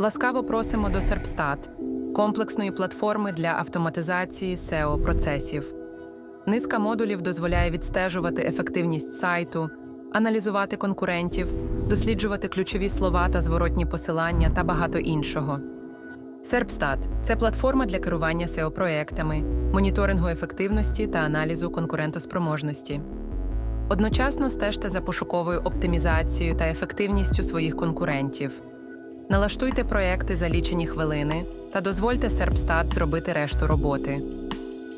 Ласкаво просимо до Серпстат, комплексної платформи для автоматизації SEO процесів. Низка модулів дозволяє відстежувати ефективність сайту, аналізувати конкурентів, досліджувати ключові слова та зворотні посилання та багато іншого. Серпстат це платформа для керування SEO-проектами, моніторингу ефективності та аналізу конкурентоспроможності. Одночасно стежте за пошуковою оптимізацією та ефективністю своїх конкурентів. Налаштуйте проекти за лічені хвилини та дозвольте Серпстат зробити решту роботи.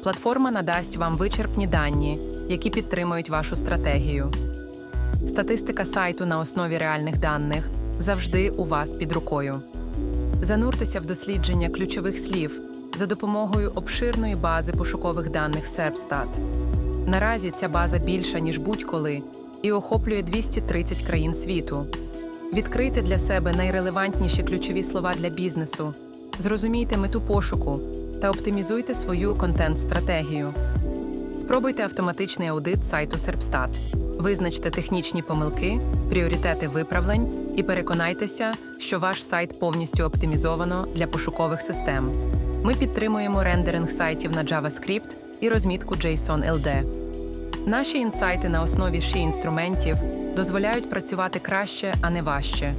Платформа надасть вам вичерпні дані, які підтримують вашу стратегію. Статистика сайту на основі реальних даних завжди у вас під рукою. Зануртеся в дослідження ключових слів за допомогою обширної бази пошукових даних Серпстат. Наразі ця база більша, ніж будь-коли, і охоплює 230 країн світу. Відкрийте для себе найрелевантніші ключові слова для бізнесу, зрозумійте мету пошуку та оптимізуйте свою контент-стратегію. Спробуйте автоматичний аудит сайту Серпстат. Визначте технічні помилки, пріоритети виправлень і переконайтеся, що ваш сайт повністю оптимізовано для пошукових систем. Ми підтримуємо рендеринг сайтів на JavaScript і розмітку JSON LD. Наші інсайти на основі ші інструментів дозволяють працювати краще, а не важче.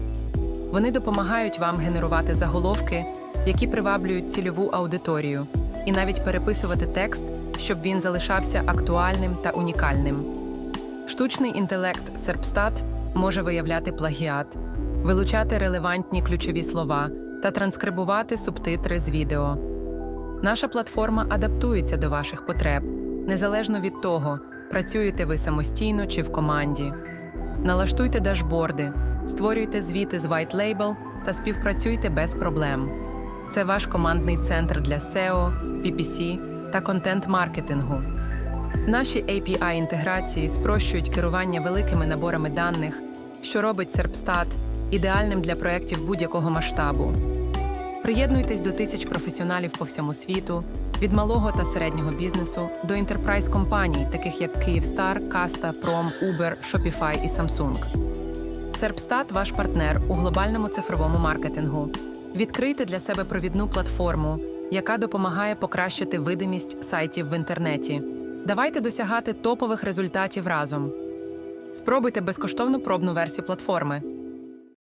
Вони допомагають вам генерувати заголовки, які приваблюють цільову аудиторію, і навіть переписувати текст, щоб він залишався актуальним та унікальним. Штучний інтелект Серпстат може виявляти плагіат, вилучати релевантні ключові слова та транскрибувати субтитри з відео. Наша платформа адаптується до ваших потреб, незалежно від того, працюєте ви самостійно чи в команді. Налаштуйте дашборди, створюйте звіти з White Label та співпрацюйте без проблем. Це ваш командний центр для SEO, PPC та контент-маркетингу. Наші API-інтеграції спрощують керування великими наборами даних, що робить Serpstat ідеальним для проєктів будь-якого масштабу. Приєднуйтесь до тисяч професіоналів по всьому світу, від малого та середнього бізнесу до інтерпрайз компаній, таких як Київстар, Каста, Пром, Uber, Shopify і Samsung. Серпстат ваш партнер у глобальному цифровому маркетингу. Відкрийте для себе провідну платформу, яка допомагає покращити видимість сайтів в інтернеті. Давайте досягати топових результатів разом. Спробуйте безкоштовну пробну версію платформи.